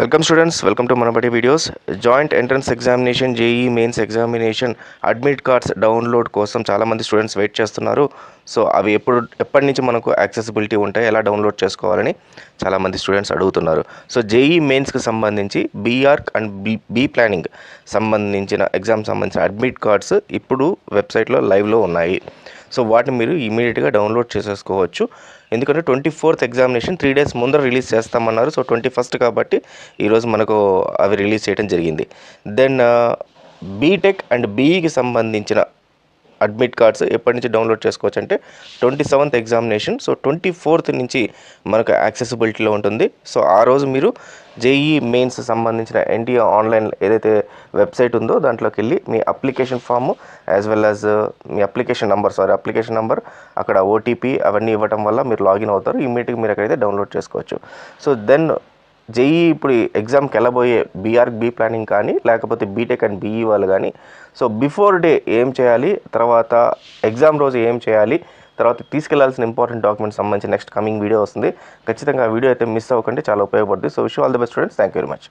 Welcome students welcome to Manabadi videos joint entrance examination JEE mains examination admit cards download కోసం చాలామంది students wait చేస్తున్నారు. So అవి ఎప్పుడు ఎప్పటి నుంచి మనకు యాక్సెసిబిలిటీ ఉంటాయి ఎలా డౌన్లోడ్ చేసుకోవాలని చాలామంది స్టూడెంట్స్ అడుగుతున్నారు. సో జేఈ మెయిన్స్కి సంబంధించి BArch and B B planning సంబంధించిన ఎగ్జామ్ సంబంధించిన అడ్మిట్ కార్డ్స్ ఇప్పుడు వెబ్సైట్లో లైవ్లో ఉన్నాయి. సో వాటిని మీరు ఇమీడియట్గా డౌన్లోడ్ చేసేసుకోవచ్చు. ఎందుకంటే twenty fourth examination three days ముందర రిలీజ్ చేస్తామన్నారు. సో ట్వంటీ ఫస్ట్ కాబట్టి ఈరోజు మనకు అవి రిలీజ్ చేయడం జరిగింది. దెన్ బీటెక్ అండ్ బీఈకి సంబంధించిన అడ్మిట్ కార్డ్స్ ఎప్పటి నుంచి డౌన్లోడ్ చేసుకోవచ్చు అంటే twenty seventh examination so twenty fourth నుంచి మనకు యాక్సెసిబిలిటీలో ఉంటుంది. సో ఆ రోజు మీరు జేఈ మెయిన్స్ సంబంధించిన ఎన్టీఏ ఆన్లైన్ ఏదైతే వెబ్సైట్ ఉందో దాంట్లోకి వెళ్ళి మీ application form as well as మీ application number sorry application number అక్కడ ఓటీపీ అవన్నీ ఇవ్వటం వల్ల మీరు లాగిన్ అవుతారు. ఇమీడియట్గా మీరు అక్కడైతే డౌన్లోడ్ చేసుకోవచ్చు. సో దెన్ జేఈ ఇప్పుడు ఎగ్జామ్కి వెళ్ళబోయే బీఆర్ బీ ప్లానింగ్ కానీ లేకపోతే బీటెక్ అండ్ బీఈ వాళ్ళు కానీ సో బిఫోర్ డే ఏం చేయాలి తర్వాత ఎగ్జామ్ రోజు ఏం చేయాలి తర్వాత తీసుకెళ్ళాల్సిన ఇంపార్టెంట్ డాక్యుమెంట్స్ సంబంధించి నెక్స్ట్ కమింగ్ వీడియో వస్తుంది. ఖచ్చితంగా ఆ వీడియో అయితే మిస్ అవ్వకండి చాలా ఉపయోగపడుతుంది. So wish all the best students thank you very much